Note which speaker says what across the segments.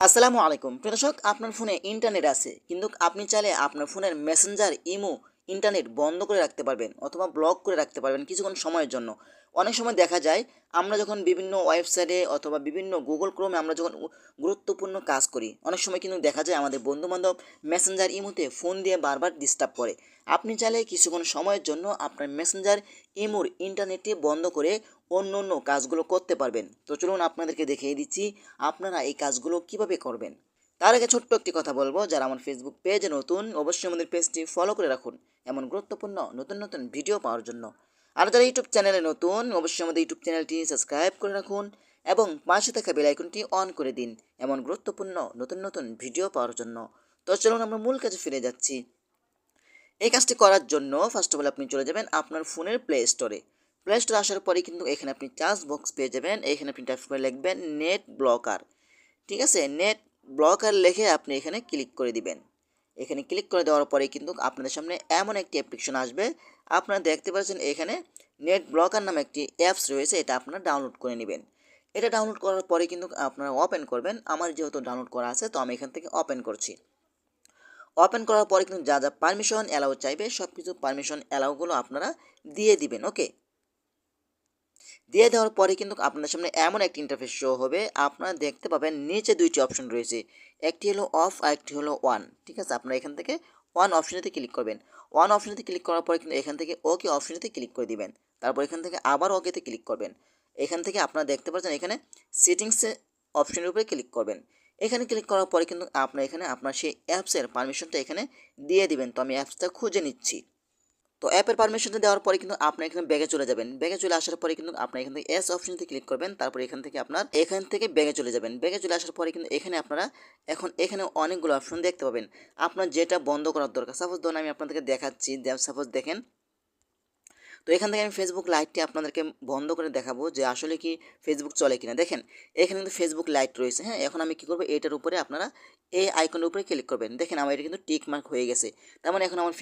Speaker 1: আসসালামু আলাইকুম। প্রদর্শক আপনার ফোনে ইন্টারনেট আছে কিন্তু আপনি চাইলে আপনার ফোনের মেসেঞ্জার ইমো ইন্টারনেট বন্ধ করে রাখতে পারবেন অথবা ব্লক করে রাখতে পারবেন কিছুক্ষণ সময়ের জন্য। অনেক সময় দেখা যায়, আমরা যখন বিভিন্ন ওয়েবসাইটে অথবা বিভিন্ন গুগল ক্রোমে আমরা যখন গুরুত্বপূর্ণ কাজ করি, অনেক সময় কিন্তু দেখা যায় আমাদের বন্ধুবান্ধব মেসেঞ্জার ইমোতে ফোন দিয়ে বারবার ডিস্টার্ব করে। আপনি চাইলে কিছুক্ষণ সময়ের জন্য আপনার মেসেঞ্জার ইমোর ইন্টারনেটটি বন্ধ করে অন্য অন্য কাজগুলো করতে পারবেন। তো চলুন আপনাদেরকে দেখিয়ে দিচ্ছি, আপনারা এই কাজগুলো কীভাবে করবেন। তার আগে ছোট্ট একটি কথা বলব, যারা আমার ফেসবুক পেজে নতুন, অবশ্যই আমাদের পেজটি ফলো করে রাখুন এমন গুরুত্বপূর্ণ নতুন নতুন ভিডিও পাওয়ার জন্য। আর যারা ইউটিউব চ্যানেলে নতুন, অবশ্যই আমাদের ইউটিউব চ্যানেলটি সাবস্ক্রাইব করে রাখুন এবং পাশে থাকা বেল আইকনটি অন করে দিন এমন গুরুত্বপূর্ণ নতুন নতুন ভিডিও পাওয়ার জন্য। তো চলুন আমরা মূল কাজে ফিরে যাচ্ছি। এই কাজটি করার জন্য ফার্স্ট অফ অল আপনি চলে যাবেন আপনার ফোনের প্লে স্টোরে প্লে স্টোরে আসার পরে কিন্তু এখানে আপনি চার্জ বক্স পেয়ে যাবেন, এখানে আপনি টাইপ করে লিখবেন নেট ব্লকার ঠিক আছে? নেট ব্লকার লিখে আপনি এখানে ক্লিক করে দিবেন। এখানে ক্লিক করে দেওয়ার পরে কিন্তু আপনাদের সামনে এমন একটি অ্যাপ্লিকেশন আসবে। আপনারা দেখতে পাচ্ছেন এখানে নেট ব্লকার নামে একটি অ্যাপস রয়েছে, এটা আপনারা ডাউনলোড করে নেবেন। এটা ডাউনলোড করার পরে কিন্তু আপনারা ওপেন করবেন। আমার যেহেতু ডাউনলোড করা আছে, তো আমি এখান থেকে ওপেন করছি। ওপেন করার পরে কিন্তু যা যা পারমিশন অ্যালাউ চাইবে সব কিছু পারমিশন অ্যালাউগুলো আপনারা দিয়ে দিবেন ওকে দিয়ে দেওয়ার পরে কিন্তু আপনার সামনে এমন একটি ইন্টারফেস শো হবে। আপনারা দেখতে পাবেন নিচে দুইটি অপশন রয়েছে। একটি হলো অফ আর একটি হলো ওয়ান ঠিক আছে? আপনারা এখান থেকে ওয়ান অপশনেতে ক্লিক করবেন। ওয়ান অপশনেতে ক্লিক করার পরে কিন্তু এখান থেকে ওকে অপশনেতে ক্লিক করে দিবেন। তারপর এখান থেকে আবার ওকেতে ক্লিক করবেন। এখান থেকে আপনারা দেখতে পাচ্ছেন এখানে সেটিংসে অপশনের উপরে ক্লিক করবেন। এখানে ক্লিক করার পরে কিন্তু আপনার এখানে আপনার সেই অ্যাপসের পারমিশনটা এখানে দিয়ে দিবেন। তো আমি অ্যাপসটা খুঁজে নিচ্ছি। তো অ্যাপের পারমিশনটা দেওয়ার পরে কিন্তু আপনি এখানে ব্যাগে চলে যাবেন। ব্যাগে চলে আসার পরে কিন্তু আপনি এখান থেকে এস অপশনতে ক্লিক করবেন। তারপর এখান থেকে আপনার, এখান থেকে ব্যাগে চলে যাবেন। ব্যাগে চলে আসার পরে কিন্তু এখানে আপনারা এখন এখানে অনেকগুলো অপশন দেখতে পাবেন। আপনার যেটা বন্ধ করার দরকার সাপোজ ধরুন আমি আপনাদেরকে দেখাচ্ছি সাপোজ দেখেন। তো এখান থেকে আমি ফেসবুক লাইটটি আপনাদেরকে বন্ধ করে দেখাবো যে আসলে কি ফেসবুক চলে কিনা। দেখেন, এখানে কিন্তু ফেসবুক লাইট রয়েছে হ্যাঁ? এখন আমি কি করব? এটার উপরে আপনারা এই আইকনের উপরে ক্লিক করবেন। দেখেন আমার এটা কিন্তু টিক মার্ক হয়ে গেছে। তার মানে এখন আমার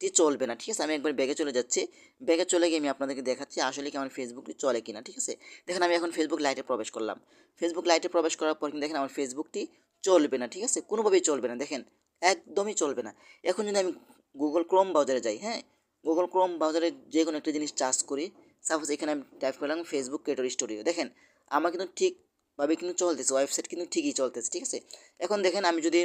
Speaker 1: ফেসবুকটি চলবে না, ঠিক আছে? আমি একবার ব্যাগে চলে যাচ্ছি। ব্যাগে চলে গিয়ে আমি আপনাদেরকে দেখাচ্ছি আসলে কি আমার ফেসবুকটি চলে কিনা, ঠিক আছে? দেখেন আমি এখন ফেসবুক লাইটে প্রবেশ করলাম। ফেসবুক লাইটে প্রবেশ করার পর কিন্তু দেখেন আমার ফেসবুকটি চলবে না, ঠিক আছে? কোনোভাবেই চলবে না, দেখেন? একদমই চলবে না। এখন যদি আমি গুগল ক্রোম ব্রাউজারে যাই হ্যাঁ? গুগল ক্রোম ব্রাউজারে যে কোনো একটা জিনিস চার্জ করি সাপোজ এখানে আমি টাইপ করলাম ফেসবুক ক্রিয়েটর স্টুডিও দেখেন? আমার কিন্তু ঠিকভাবে কিন্তু চলতেছে ওয়েবসাইট কিন্তু ঠিকই চলতেছে, ঠিক আছে? এখন দেখেন আমি যদি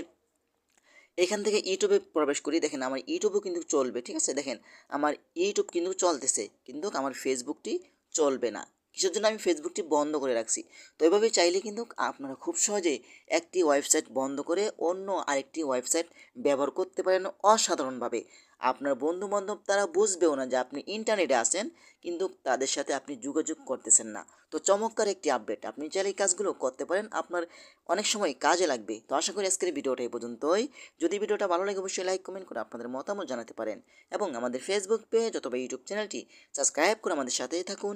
Speaker 1: এখান থেকে ইউটিউবে প্রবেশ করি, দেখেন আমার ইউটিউবও কিন্তু চলবে, ঠিক আছে? দেখেন, আমার ইউটিউব কিন্তু চলতেছে, কিন্তু আমার ফেসবুকটি চলবে না। কিসের জন্য আমি ফেসবুকটি বন্ধ করে রাখছি? তো এভাবে চাইলে কিন্তু আপনারা খুব সহজেই একটি ওয়েবসাইট বন্ধ করে অন্য আরেকটি ওয়েবসাইট ব্যবহার করতে পারেন অসাধারণভাবে। আপনার বন্ধু বান্ধব তারা বুঝবেও না যে আপনি ইন্টারনেটে আসেন কিন্তু তাদের সাথে আপনি যোগাযোগ করতেছেন না। তো চমৎকার একটি আপডেট আপনি চাইলে এই কাজগুলো করতে পারেন, আপনার অনেক সময় কাজে লাগবে। তো আশা করি আজকের ভিডিওটা এই পর্যন্তই। যদি ভিডিওটা ভালো লাগে, অবশ্যই লাইক কমেন্ট করে আপনাদের মতামত জানাতে পারেন। এবং আমাদের ফেসবুক পেজ অথবা ইউটিউব চ্যানেলটি সাবস্ক্রাইব করে আমাদের সাথেই থাকুন।